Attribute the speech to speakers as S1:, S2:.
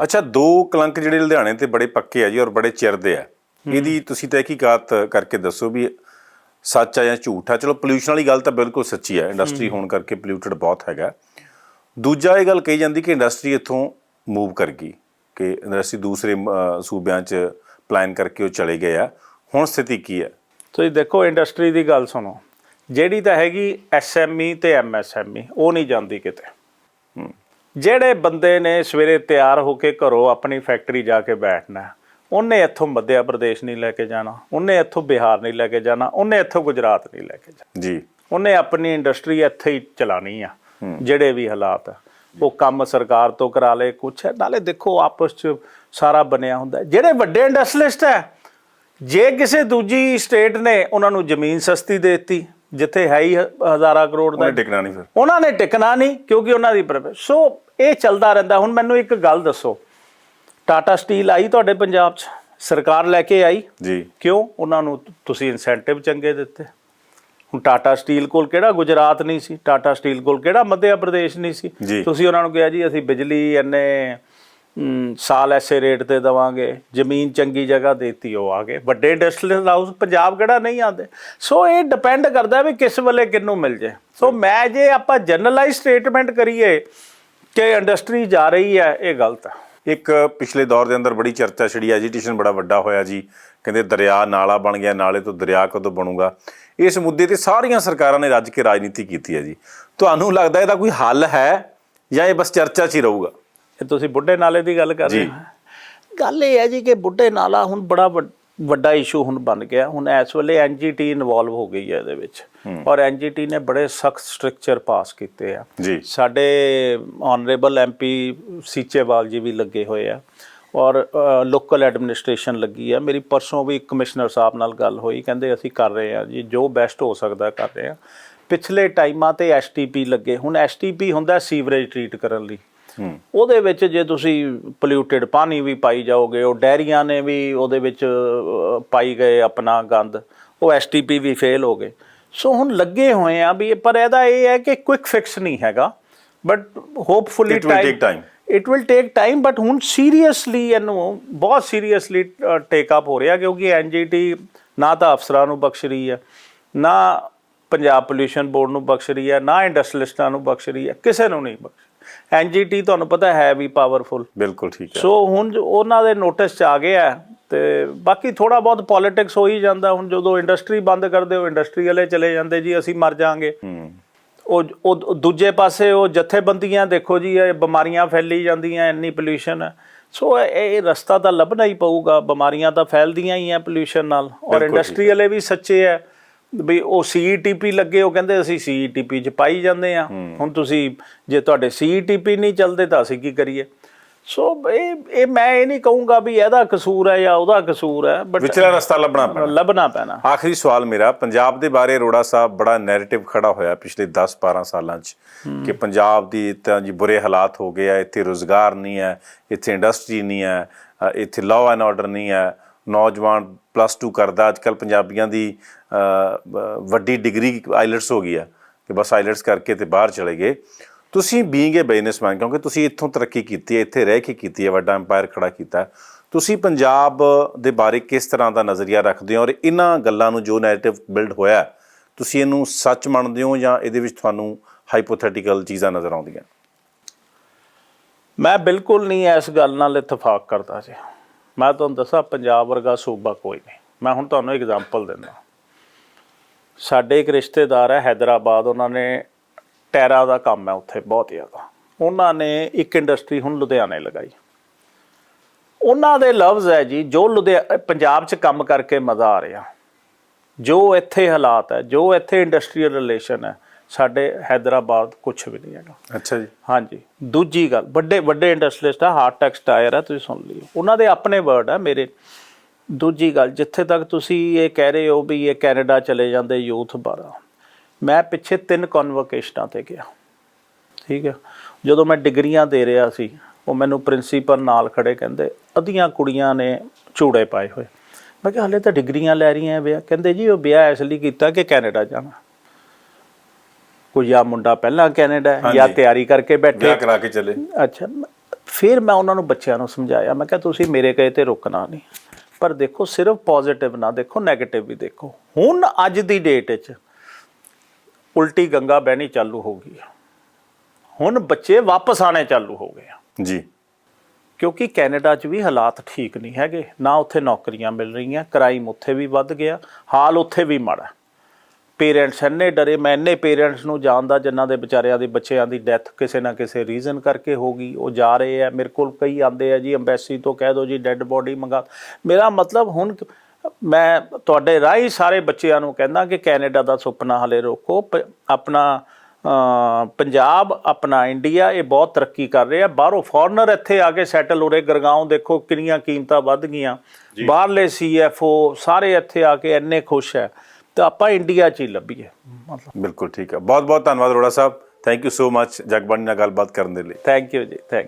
S1: ਅੱਛਾ ਦੋ ਕਲੰਕ ਜਿਹੜੇ ਲੁਧਿਆਣੇ ਤੇ ਬੜੇ ਪੱਕੇ ਆ ਜੀ ਔਰ ਬੜੇ ਚਿਰ ਦੇ ਆ ਇਹਦੀ ਤੁਸੀਂ ਤਹਿਕੀਕਾਤ ਕਰਕੇ ਦੱਸੋ ਵੀ ਸੱਚ ਆ ਜਾਂ ਝੂਠ ਆ। ਚਲੋ ਪੋਲੂਸ਼ਨ ਵਾਲੀ ਗੱਲ ਤਾਂ ਬਿਲਕੁਲ ਸੱਚੀ ਹੈ। ਇੰਡਸਟਰੀ ਹੋਣ ਕਰਕੇ ਪੋਲਿਊਟਡ ਬਹੁਤ ਹੈਗਾ। ਦੂਜਾ ਇਹ ਗੱਲ ਕਹੀ ਜਾਂਦੀ ਕਿ ਇੰਡਸਟਰੀ ਇੱਥੋਂ ਮੂਵ ਕਰ ਗਈ ਕਿ ਇੰਡਸਟਰੀ ਦੂਸਰੇ ਸੂਬਿਆਂ 'ਚ ਪਲਾਨ ਕਰਕੇ ਉਹ ਚਲੇ ਗਏ ਆ। ਹੁਣ ਸਥਿਤੀ ਕੀ ਹੈ
S2: ਤੁਸੀਂ ਦੇਖੋ ਇੰਡਸਟਰੀ ਦੀ ਗੱਲ ਸੁਣੋ। ਜਿਹੜੀ ਤਾਂ ਹੈਗੀ ਐਸਐਮਈ ਤੇ ਐਮਐਸਐਮਈ ਉਹ ਨਹੀਂ ਜਾਂਦੀ ਕਿਤੇ। ਜਿਹੜੇ ਬੰਦੇ ਨੇ ਸਵੇਰੇ ਤਿਆਰ ਹੋ ਕੇ ਘਰੋਂ ਆਪਣੀ ਫੈਕਟਰੀ ਜਾ ਕੇ ਬੈਠਣਾ ਉਹਨੇ ਇੱਥੋਂ ਮੱਧ ਪ੍ਰਦੇਸ਼ ਨਹੀਂ ਲੈ ਕੇ ਜਾਣਾ ਉਹਨੇ ਇੱਥੋਂ ਬਿਹਾਰ ਨਹੀਂ ਲੈ ਕੇ ਜਾਣਾ ਉਹਨੇ ਇੱਥੋਂ ਗੁਜਰਾਤ ਨਹੀਂ ਲੈ ਕੇ ਜਾਣਾ।
S1: ਜੀ।
S2: ਉਹਨੇ ਆਪਣੀ ਇੰਡਸਟਰੀ ਇੱਥੇ ਹੀ ਚਲਾਣੀ ਆ ਜਿਹੜੇ ਵੀ ਹਾਲਾਤ ਆ। ਉਹ ਕੰਮ ਸਰਕਾਰ ਤੋਂ ਕਰਾ ਲੇ ਕੁਛ ਹੈ। ਨਾਲੇ ਦੇਖੋ ਆਪਸ ਚ ਸਾਰਾ ਬਣਿਆ ਹੁੰਦਾ। ਜਿਹੜੇ ਵੱਡੇ ਇੰਡਸਟਰੀਲਿਸਟ ਹੈ ਜੇ ਕਿਸੇ ਦੂਜੀ ਸਟੇਟ ਨੇ ਉਹਨਾਂ ਨੂੰ ਜ਼ਮੀਨ ਸਸਤੀ ਦੇ ਦਿੱਤੀ ਜਿੱਥੇ ਹੈ ਹੀ ਹਜ਼ਾਰਾਂ ਕਰੋੜ ਦਾ
S1: ਉਹਨੇ ਟਿਕਣਾ ਨਹੀਂ ਫਿਰ।
S2: ਉਹਨਾਂ ਨੇ ਟਿਕਣਾ ਨਹੀਂ ਕਿਉਂਕਿ ਉਹਨਾਂ ਦੀ ਸੋ ਇਹ ਚੱਲਦਾ ਰਹਿੰਦਾ। ਹੁਣ ਮੈਨੂੰ ਇੱਕ ਗੱਲ ਦੱਸੋ। ਟਾਟਾ ਸਟੀਲ ਆਈ ਤੁਹਾਡੇ ਪੰਜਾਬ 'ਚ? ਸਰਕਾਰ ਲੈ ਕੇ ਆਈ?
S1: ਜੀ।
S2: ਕਿਉਂ? ਉਹਨਾਂ ਨੂੰ ਤੁਸੀਂ ਇਨਸੈਂਟਿਵ ਚੰਗੇ ਦਿੱਤੇ। ਹੁਣ ਟਾਟਾ ਸਟੀਲ ਕੋਲ ਕਿਹੜਾ ਗੁਜਰਾਤ ਨਹੀਂ ਸੀ? ਟਾਟਾ ਸਟੀਲ ਕੋਲ ਕਿਹੜਾ ਮੱਧ ਪ੍ਰਦੇਸ਼ ਨਹੀਂ ਸੀ। ਤੁਸੀਂ ਉਹਨਾਂ ਨੂੰ ਕਿਹਾ ਜੀ ਅਸੀਂ ਬਿਜਲੀ ਮ, ਸਾਲ ਐਸੇ ਰੇਟ ਤੇ ਦਵਾਂਗੇ, ਜ਼ਮੀਨ ਚੰਗੀ ਜਗ੍ਹਾ ਦੇਤੀ ਉਹ ਆ ਗਏ। ਵੱਡੇ ਇੰਡਸਟਰੀਅਲ ਹਾਊਸ ਪੰਜਾਬ ਕਿਹੜਾ ਨਹੀਂ ਆਉਂਦੇ। ਸੋ ਇਹ ਡਿਪੈਂਡ ਕਰਦਾ ਵੀ ਕਿਸ ਵੇਲੇ ਕਿਹਨੂੰ ਮਿਲ ਜੇ। ਸੋ ਮੈਂ ਜੇ ਆਪਾਂ ਜਨਰਲਾਈਜ਼ ਸਟੇਟਮੈਂਟ ਕਰੀਏ ਕਿ ਇੰਡਸਟਰੀ ਜਾ ਰਹੀ ਹੈ, ਇਹ ਗਲਤ ਹੈ
S1: ਇੱਕ ਪਿਛਲੇ ਦੌਰ ਦੇ ਅੰਦਰ ਬੜੀ ਚਰਚਾ ਛਿੜੀ ਐਜੀਟੇਸ਼ਨ ਬੜਾ ਵੱਡਾ ਹੋਇਆ ਜੀ। ਕਹਿੰਦੇ ਦਰਿਆ ਨਾਲਾ ਬਣ ਗਿਆ, ਨਾਲੇ ਤੋਂ ਦਰਿਆ ਕਦੋਂ ਬਣੂਗਾ। ਇਸ ਮੁੱਦੇ ਤੇ ਸਾਰੀਆਂ ਸਰਕਾਰਾਂ ਨੇ ਰੱਜ ਕੇ ਰਾਜਨੀਤੀ ਕੀਤੀ ਹੈ ਜੀ। ਤੁਹਾਨੂੰ ਲੱਗਦਾ ਇਹਦਾ ਕੋਈ ਹੱਲ ਹੈ ਜਾਂ ਇਹ ਬਸ ਚਰਚਾ 'ਚ ਹੀ ਰਹੂਗਾ?
S2: ਇਹ ਤੁਸੀਂ ਬੁੱਢੇ ਨਾਲੇ ਦੀ ਗੱਲ ਕਰ ਰਹੇ। ਹੋ? ਗੱਲ ਇਹ ਹੈ ਜੀ ਕਿ ਬੁੱਢੇ ਨਾਲਾ ਹੁਣ ਬੜਾ ਵੱਡ- ਵੱਡਾ ਇਸ਼ੂ ਹੁਣ ਬਣ ਗਿਆ। ਹੁਣ ਇਸ ਵੇਲੇ ਐਨਜੀਟੀ ਇਨਵੋਲਵ ਹੋ ਗਈ ਹੈ ਇਹਦੇ ਵਿੱਚ। ਔਰ ਐਨਜੀਟੀ ਨੇ ਬੜੇ ਸਖਤ ਸਟ੍ਰਕਚਰ ਪਾਸ ਕੀਤੇ ਆ।
S1: ਜੀ।
S2: ਸਾਡੇ ਆਨਰੇਬਲ ਐਮਪੀ ਸੀਚੇਵਾਲ ਜੀ ਵੀ ਲੱਗੇ ਹੋਏ ਆ। ਔਰ ਲੋਕਲ ਐਡਮਿਨਿਸਟ੍ਰੇਸ਼ਨ ਲੱਗੀ ਆ। ਮੇਰੀ ਪਰਸੋਂ ਵੀ ਕਮਿਸ਼ਨਰ ਸਾਹਿਬ ਨਾਲ ਗੱਲ ਹੋਈ। ਕਹਿੰਦੇ ਅਸੀਂ ਕਰ ਰਹੇ ਆ ਜੀ। ਜੋ ਬੈਸਟ ਹੋ ਸਕਦਾ ਕਰ ਰਹੇ ਆ। ਪਿਛਲੇ ਟਾਈਮਾਂ ਤੇ ਐਸਟੀਪੀ ਲੱਗੇ। ਹੁਣ ਐਸਟੀਪੀ ਹੁੰਦਾ ਸੀਵਰੇਜ ਟ੍ਰੀਟ ਕਰਨ ਲਈ। ਉਹਦੇ ਵਿੱਚ ਜੇ ਤੁਸੀਂ ਪੋਲਿਊਟਡ ਪਾਣੀ ਵੀ ਪਾਈ ਜਾਓਗੇ ਉਹ ਡੈਰੀਆਂ ਨੇ ਵੀ ਉਹਦੇ ਵਿੱਚ ਪਾਈ ਗਏ ਆਪਣਾ ਗੰਦ ਉਹ ਐਸਟੀਪੀ ਵੀ ਫੇਲ ਹੋ ਗਏ ਸੋ ਹੁਣ ਲੱਗੇ ਹੋਏ ਆ ਵੀ ਪਰ ਇਹਦਾ ਇਹ ਹੈ ਕਿ ਕੁਇਕ ਫਿਕਸ ਨਹੀਂ ਹੈਗਾ but hopefully
S1: time.
S2: It will take time but ਹੁਣ ਸੀਰੀਅਸਲੀ ਇਹਨੂੰ ਬਹੁਤ ਸੀਰੀਅਸਲੀ ਟੇਕ ਅਪ ਹੋ ਰਿਹਾ ਕਿਉਂਕਿ ਐਨਜੀਟੀ ਨਾ ਤਾਂ ਅਫਸਰਾਂ ਨੂੰ ਬਖਸ਼ ਰਹੀ ਹੈ ਨਾ ਪੰਜਾਬ ਪੋਲਿਊਸ਼ਨ ਬੋਰਡ ਨੂੰ ਬਖਸ਼ ਰਹੀ ਹੈ ਨਾ ਇੰਡਸਟਰੀਲਿਸਟਾਂ ਨੂੰ ਬਖਸ਼ ਰਹੀ ਹੈ ਕਿਸੇ ਨੂੰ ਨਹੀਂ ਬਖਸ਼ ਐਨਜੀਟੀ ਤੁਹਾਨੂੰ ਪਤਾ ਹੈ ਵੀ ਪਾਵਰਫੁਲ
S1: ਬਿਲਕੁਲ ਠੀਕ ਹੈ।
S2: ਸੋ ਹੁਣ ਉਹਨਾਂ ਦੇ ਨੋਟਿਸ ਚ ਆ ਗਿਆ ਤੇ ਬਾਕੀ ਥੋੜਾ ਬਹੁਤ ਪੋਲਿਟਿਕਸ ਹੋ ਹੀ ਜਾਂਦਾ। ਹੁਣ ਜਦੋਂ ਇੰਡਸਟਰੀ ਬੰਦ ਕਰਦੇ ਹੋ ਇੰਡਸਟਰੀ ਵਾਲੇ ਚਲੇ ਜਾਂਦੇ ਜੀ ਅਸੀਂ ਮਰ ਜਾਾਂਗੇ ਉਹ ਉਹ ਦੂਜੇ ਪਾਸੇ ਉਹ ਜਥੇਬੰਦੀਆਂ ਦੇਖੋ ਜੀ ਇਹ ਬਿਮਾਰੀਆਂ ਫੈਲੀ ਜਾਂਦੀਆਂ ਇੰਨੀ ਪੋਲੂਸ਼ਨ ਹੈ ਸੋ ਇਹ ਰਸਤਾ ਤਾਂ ਲੱਭਣਾ ਹੀ ਪਊਗਾ। ਬਿਮਾਰੀਆਂ ਤਾਂ ਫੈਲਦੀਆਂ ਹੀ ਆ ਪੋਲੂਸ਼ਨ ਨਾਲ। ਔਰ ਇੰਡਸਟਰੀ ਵਾਲੇ ਵੀ ਸੱਚੇ ਆ। ਵੀ ਉਹ ਸੀਈਟੀਪੀ ਲੱਗੇ ਉਹ ਕਹਿੰਦੇ ਅਸੀਂ ਸੀਈਟੀਪੀ ਚ ਪਾਈ ਜਾਂਦੇ ਆ ਹੁਣ ਤੁਸੀਂ ਜੇ ਤੁਹਾਡੇ ਸੀਈਟੀਪੀ ਨਹੀਂ ਚੱਲਦੇ ਤਾਂ ਅਸੀਂ ਕੀ ਕਰੀਏ? ਸੋ ਇਹ ਇਹ ਮੈਂ ਇਹ ਨਹੀਂ ਕਹੂੰਗਾ ਵੀ ਇਹਦਾ ਕਸੂਰ ਹੈ ਜਾਂ ਉਹਦਾ ਕਸੂਰ ਹੈ ਬਟ
S1: ਵਿਚਲਾ ਰਸਤਾ ਲੱਭਣਾ ਪੈਣਾ।
S2: ਲੱਭਣਾ ਪੈਣਾ।
S1: ਆਖਰੀ ਸਵਾਲ ਮੇਰਾ ਪੰਜਾਬ ਦੇ ਬਾਰੇ ਅਰੋੜਾ ਸਾਹਿਬ ਬੜਾ ਨੈਰੇਟਿਵ ਖੜਾ ਹੋਇਆ ਪਿਛਲੇ 10-12 ਸਾਲਾਂ 'ਚ ਕਿ ਪੰਜਾਬ ਦੀ ਤਾਂ ਜੀ ਬੁਰੇ ਹਾਲਾਤ ਹੋ ਗਏ ਆ ਇੱਥੇ ਰੋਜ਼ਗਾਰ ਨਹੀਂ ਹੈ ਇੱਥੇ ਇੰਡਸਟਰੀ ਨਹੀਂ ਹੈ ਇੱਥੇ ਲਾਅ ਐਂਡ ਆਰਡਰ ਨਹੀਂ ਹੈ। ਨੌਜਵਾਨ ਪਲੱਸ 2 ਕਰਦਾ ਅੱਜ ਅੱਜਕੱਲ ਪੰਜਾਬੀਆਂ ਦੀ ਵੱਡੀ ਡਿਗਰੀ ਆਈਲਟਸ ਹੋ ਗਈ ਆ, ਕਿ ਬਸ ਆਈਲਟਸ ਕਰਕੇ ਤੇ ਬਾਹਰ ਚਲੇ ਗਏ। ਤੁਸੀਂ ਬੀਇੰਗ ਏ ਬਿਜ਼ਨਸਮੈਨ ਕਿਉਂਕਿ ਤੁਸੀਂ ਇੱਥੋਂ ਤਰੱਕੀ ਕੀਤੀ ਹੈ, ਇੱਥੇ ਰਹਿ ਕੇ ਕੀਤੀ ਹੈ, ਵੱਡਾ ਐਮਪਾਇਰ ਖੜਾ ਕੀਤਾ ਤੁਸੀਂ ਪੰਜਾਬ ਦੇ ਬਾਰੇ ਕਿਸ ਤਰ੍ਹਾਂ ਦਾ ਨਜ਼ਰੀਆ ਰੱਖਦੇ ਹੋ ਔਰ ਇਹਨਾਂ ਗੱਲਾਂ ਨੂੰ ਜੋ ਨੈਰੇਟਿਵ ਬਿਲਡ ਹੋਇਆ ਤੁਸੀਂ ਇਹਨੂੰ ਸੱਚ ਮੰਨਦੇ ਹੋ ਜਾਂ ਇਹਦੇ ਵਿੱਚ ਤੁਹਾਨੂੰ ਹਾਈਪੋਥੈਟੀਕਲ ਚੀਜ਼ਾਂ ਨਜ਼ਰ ਆਉਂਦੀਆਂ?
S2: ਮੈਂ ਬਿਲਕੁਲ ਨਹੀਂ ਇਸ ਗੱਲ ਨਾਲ ਇਤਫਾਕ ਕਰਦਾ ਜੀ। ਮੈਂ ਤੁਹਾਨੂੰ ਦੱਸਾਂ, ਪੰਜਾਬ ਵਰਗਾ ਸੂਬਾ ਕੋਈ ਨਹੀਂ। ਮੈਂ ਹੁਣ ਤੁਹਾਨੂੰ ਐਗਜ਼ਾਮਪਲ ਦਿੰਦਾ। ਸਾਡੇ ਇੱਕ ਰਿਸ਼ਤੇਦਾਰ ਹੈ ਹైదరాబాద్ ਉਹਨਾਂ ਨੇ ਟੈਰਾ ਦਾ ਕੰਮ ਹੈ ਉੱਥੇ ਬਹੁਤ ਜ਼ਿਆਦਾ। ਉਹਨਾਂ ਨੇ ਇੱਕ ਇੰਡਸਟਰੀ ਹੁਣ ਲੁਧਿਆਣੇ ਲਗਾਈ। ਉਹਨਾਂ ਦੇ ਲਫ਼ਜ਼ ਹੈ ਜੀ, ਜੋ ਲੁਧਿਆ ਪੰਜਾਬ 'ਚ ਕੰਮ ਕਰਕੇ ਮਜ਼ਾ ਆ ਰਿਹਾ। ਜੋ ਇੱਥੇ ਹਾਲਾਤ ਹੈ, ਜੋ ਇੱਥੇ ਇੰਡਸਟਰੀਅਲ ਰਿਲੇਸ਼ਨ ਹੈ ਸਾਡੇ ਹైదరాబాద్ ਕੁਝ ਵੀ ਨਹੀਂ ਹੈਗਾ।
S1: ਅੱਛਾ ਜੀ।
S2: ਹਾਂਜੀ। ਦੂਜੀ ਗੱਲ ਵੱਡੇ ਵੱਡੇ ਇੰਡਸਟਰੀਸਟ ਆ ਹਾਰਡ ਟੈਕਸਟਾਇਰ ਆ ਤੁਸੀਂ ਸੁਣ ਲਿਓ ਉਹਨਾਂ ਦੇ ਆਪਣੇ ਵਰਡ ਆ ਮੇਰੇ। ਦੂਜੀ ਗੱਲ ਜਿੱਥੇ ਤੱਕ ਤੁਸੀਂ ਇਹ ਕਹਿ ਰਹੇ ਹੋ ਵੀ ਇਹ ਕੈਨੇਡਾ ਚਲੇ ਜਾਂਦੇ ਯੂਥ ਬਾਰਾ ਮੈਂ ਪਿੱਛੇ ਤਿੰਨ ਕਨਵੋਕੇਸ਼ਨਾਂ ਤੇ ਗਿਆ। ਠੀਕ ਹੈ ਜਦੋਂ ਮੈਂ ਡਿਗਰੀਆਂ ਦੇ ਰਿਹਾ ਸੀ ਉਹ ਮੈਨੂੰ ਪ੍ਰਿੰਸੀਪਲ ਨਾਲ ਖੜੇ ਕਹਿੰਦੇ ਅਧੀਆਂ ਕੁੜੀਆਂ ਨੇ ਝੂੜੇ ਪਾਏ ਹੋਏ। ਮੈਂ ਕਿਹਾ ਹਲੇ ਤਾਂ ਡਿਗਰੀਆਂ ਲੈ ਰਹੀਆਂ ਵਿਆਹ ਕਹਿੰਦੇ ਜੀ ਉਹ ਵਿਆਹ ਇਸ ਲਈ ਕੀਤਾ ਕਿ ਕੈਨੇਡਾ ਜਾਣਾ। ਕੋਈ ਜਾਂ ਮੁੰਡਾ ਪਹਿਲਾਂ ਕੈਨੇਡਾ ਹੈ, ਜਾਂ। ਤਿਆਰੀ ਕਰਕੇ ਬੈਠੇ।
S1: ਵਿਆਹ ਕਰਾ ਕੇ ਚਲੇ।
S2: ਅੱਛਾ ਫਿਰ ਮੈਂ ਉਹਨਾਂ ਨੂੰ ਬੱਚਿਆਂ ਨੂੰ ਸਮਝਾਇਆ। ਮੈਂ ਕਿਹਾ ਤੁਸੀਂ ਮੇਰੇ ਕਹੇ ਤੇ ਰੁਕਣਾ ਨਹੀਂ। ਪਰ ਦੇਖੋ ਸਿਰਫ ਪੋਜ਼ਿਟਿਵ ਨਾ ਦੇਖੋ 네ਗੇਟਿਵ ਵੀ ਦੇਖੋ। ਹੁਣ ਅੱਜ ਦੀ ਡੇਟ ਵਿੱਚ ਉਲਟੀ ਗੰਗਾ ਬਹਿਣੀ ਚਾਲੂ ਹੋ ਗਈ ਹੁਣ ਬੱਚੇ ਵਾਪਸ ਆਣੇ ਚਾਲੂ ਹੋ ਗਏ ਆ।
S1: ਜੀ।
S2: ਕਿਉਂਕਿ ਕੈਨੇਡਾ 'ਚ ਵੀ ਹਾਲਾਤ ਠੀਕ ਨਹੀਂ ਹੈਗੇ। ਨਾ ਉੱਥੇ ਨੌਕਰੀਆਂ ਮਿਲ ਰਹੀਆਂ ਕ੍ਰਾਈਮ ਉੱਥੇ ਵੀ ਵੱਧ ਗਿਆ ਹਾਲ ਉੱਥੇ ਵੀ ਮਾੜਾ। ਪੇਰੈਂਟਸ ਇੰਨੇ ਡਰੇ ਮੈਂ ਇੰਨੇ ਪੇਰੈਂਟਸ ਨੂੰ ਜਾਣਦਾ ਜਿਨ੍ਹਾਂ ਦੇ ਵਿਚਾਰਿਆਂ ਦੇ ਬੱਚਿਆਂ ਦੀ ਡੈਥ ਕਿਸੇ ਨਾ ਕਿਸੇ ਰੀਜ਼ਨ ਕਰਕੇ ਹੋ ਗਈ ਉਹ ਜਾ ਰਹੇ ਆ ਮੇਰੇ ਕੋਲ ਕਈ ਆਂਦੇ ਆ ਜੀ ਐਮਬੈਸੀ ਤੋਂ ਕਹਿ ਦਿਓ ਜੀ ਡੈੱਡ ਬੋਡੀ ਮੰਗਾ। ਮੇਰਾ ਮਤਲਬ ਹੁਣ ਮੈਂ ਤੁਹਾਡੇ ਰਾਹੀਂ ਸਾਰੇ ਬੱਚਿਆਂ ਨੂੰ ਕਹਿੰਦਾ ਕਿ ਕੈਨੇਡਾ ਦਾ ਸੁਪਨਾ ਹਲੇ ਰੋਕੋ ਆਪਣਾ ਪੰਜਾਬ ਆਪਣਾ ਇੰਡੀਆ ਇਹ ਬਹੁਤ ਤਰੱਕੀ ਕਰ ਰਿਹਾ। ਬਾਹਰੋਂ ਫੋਰਨਰ ਇੱਥੇ ਆ ਕੇ ਸੈਟਲ ਹੋ ਰਹੇ ਗਰਗਾਉਂ ਦੇਖੋ ਕਿੰਨੀਆਂ ਕੀਮਤਾਂ ਵੱਧ ਗਈਆਂ। ਬਾਹਰਲੇ ਸੀਐਫਓ ਸਾਰੇ ਇੱਥੇ ਆ ਕੇ ਇੰਨੇ ਖੁਸ਼ ਹੈ। ਤੇ ਆਪਾਂ ਇੰਡੀਆ 'ਚ ਹੀ ਲੱਭੀਏ। ਮਤਲਬ
S1: ਬਿਲਕੁਲ ਠੀਕ ਹੈ ਬਹੁਤ ਬਹੁਤ ਧੰਨਵਾਦ ਅਰੋੜਾ ਸਾਹਿਬ। Thank you so much Jagbani ਨਾਲ ਗੱਲਬਾਤ ਕਰਨ ਦੇ ਲਈ।
S2: ਥੈਂਕ ਯੂ ਜੀ ਥੈਂਕ